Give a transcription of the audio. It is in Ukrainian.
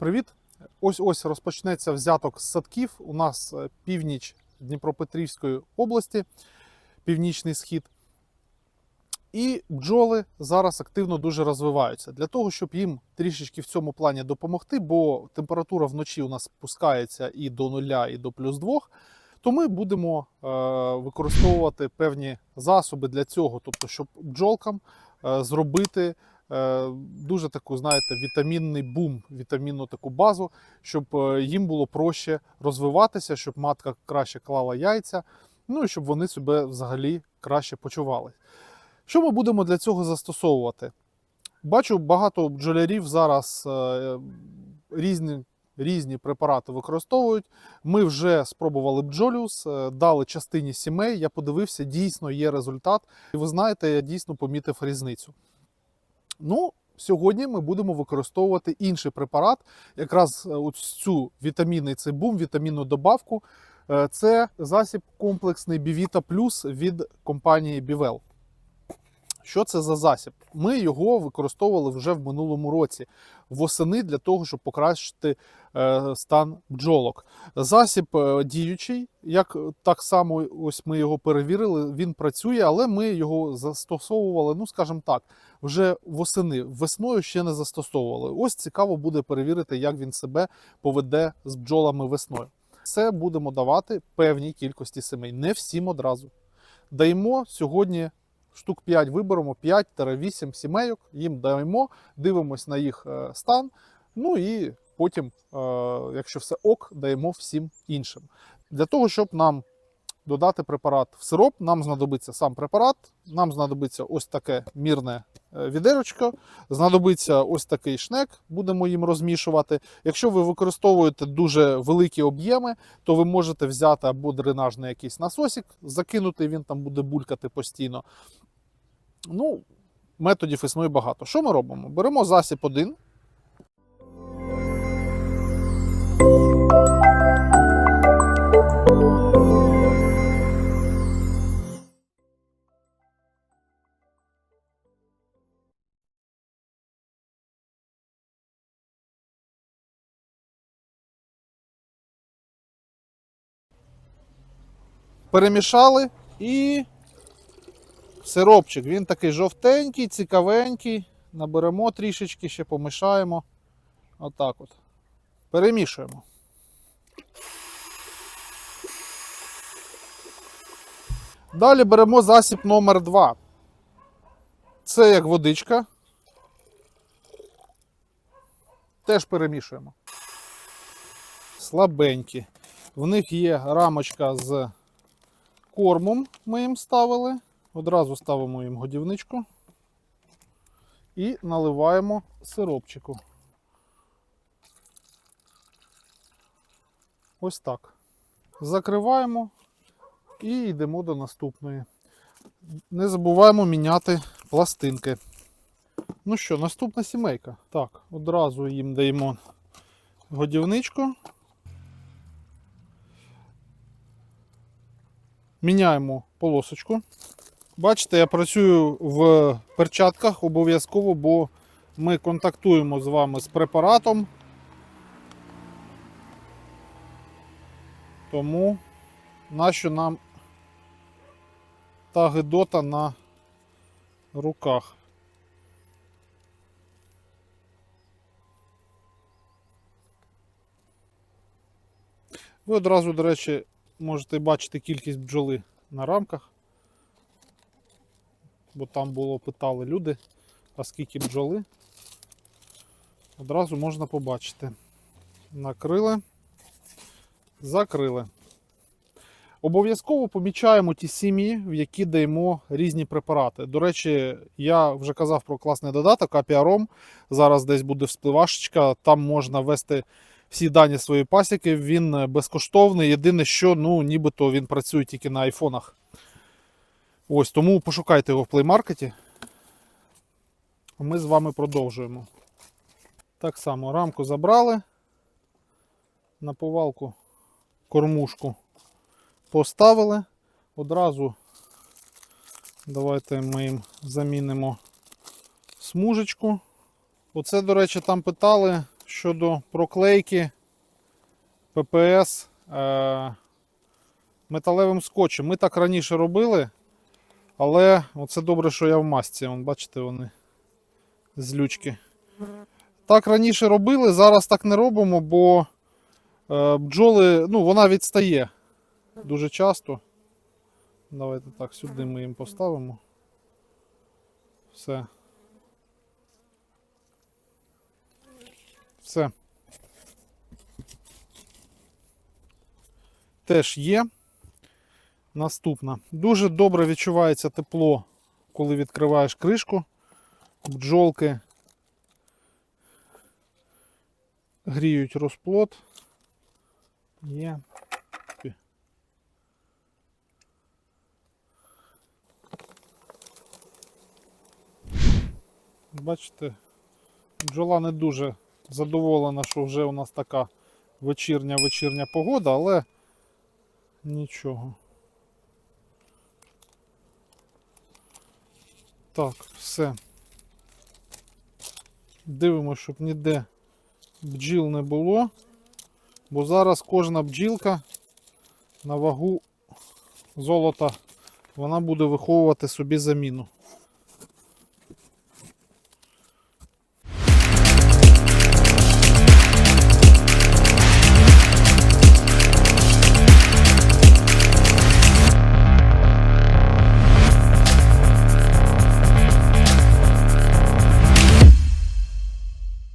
Привіт! Ось ось розпочнеться взяток з садків. У нас е, північ Дніпропетрівської області, північний схід. І бджоли зараз активно дуже розвиваються. Для того, щоб їм трішечки в цьому плані допомогти, бо температура вночі у нас спускається і до нуля, і до плюс 2, то ми будемо е, використовувати певні засоби для цього, тобто, щоб бджолкам е, зробити дуже таку, знаєте, вітамінний бум, вітамінну таку базу, щоб е, їм було проще розвиватися, щоб матка краще клала яйця, ну і щоб вони себе взагалі краще почували. Що ми будемо для цього застосовувати? Бачу, багато бджолярів зараз е, різні, різні препарати використовують. Ми вже спробували бджоліус, е, дали частині сімей. Я подивився, дійсно є результат. І ви знаєте, я дійсно помітив різницю. Ну, сьогодні ми будемо використовувати інший препарат, якраз е, цю вітамінний цей бум, вітамінну добавку. Е, Це засіб комплексний Бівіта Плюс від компанії Бівел. Що це за засіб? Ми його використовували вже в минулому році восени для того, щоб покращити е, стан бджолок. Засіб е, діючий, як так само ось ми його перевірили, він працює, але ми його застосовували, ну скажімо так, вже восени. Весною ще не застосовували. Ось цікаво буде перевірити, як він себе поведе з бджолами весною. Це будемо давати певній кількості семей, не всім одразу. Даємо сьогодні штук 5 виберемо 5-8 сімейок, їм даємо, дивимось на їх е, стан. Ну і потім, е, якщо все ок, даємо всім іншим. Для того, щоб нам додати препарат в сироп, нам знадобиться сам препарат, нам знадобиться ось таке мірне е, відерочко, знадобиться ось такий шнек, будемо їм розмішувати. Якщо ви використовуєте дуже великі об'єми, то ви можете взяти або дренажний якийсь насосик, закинути, він там буде булькати постійно. Ну, методів існує багато. Що ми робимо? Беремо засіб 1. Перемішали і сиропчик. Він такий жовтенький, цікавенький. Наберемо трішечки, ще помішаємо. Отак от. Перемішуємо. Далі беремо засіб номер 2. Це як водичка. Теж перемішуємо. Слабенькі. В них є рамочка з кормом. Ми їм ставили. Одразу ставимо їм годівничку і наливаємо сиропчику. Ось так. Закриваємо і йдемо до наступної. Не забуваємо міняти пластинки. Ну що, наступна сімейка. Так, одразу їм даємо годівничку. Міняємо полосочку. Бачите, я працюю в перчатках обов'язково, бо ми контактуємо з вами з препаратом. Тому нащо нам та гидота на руках. Ви одразу, до речі, можете бачити кількість бджоли на рамках бо там було питали люди, а скільки бджоли. Одразу можна побачити. Накрили, закрили. Обов'язково помічаємо ті сім'ї, в які даємо різні препарати. До речі, я вже казав про класний додаток Апіаром. Зараз десь буде вспливашечка, там можна ввести всі дані своєї пасіки. Він безкоштовний. Єдине, що ну, нібито він працює тільки на айфонах. Ось, тому пошукайте його в плеймаркеті. А ми з вами продовжуємо. Так само рамку забрали, на повалку кормушку поставили. Одразу давайте ми їм замінимо смужечку. Оце, до речі, там питали, щодо проклейки ППС е, металевим скотчем. Ми так раніше робили, але оце добре, що я в масці. Вон, бачите, вони злючки. Так раніше робили, зараз так не робимо, бо е, бджоли, ну, вона відстає дуже часто. Давайте так, сюди ми їм поставимо. Все. Все. Теж є. Наступна. Дуже добре відчувається тепло, коли відкриваєш кришку. Бджолки гріють розплод. Є. Бачите, бджола не дуже задоволена, що вже у нас така вечірня вечірня погода, але нічого. Так, все. Дивимося, щоб ніде бджіл не було. Бо зараз кожна бджілка на вагу золота вона буде виховувати собі заміну.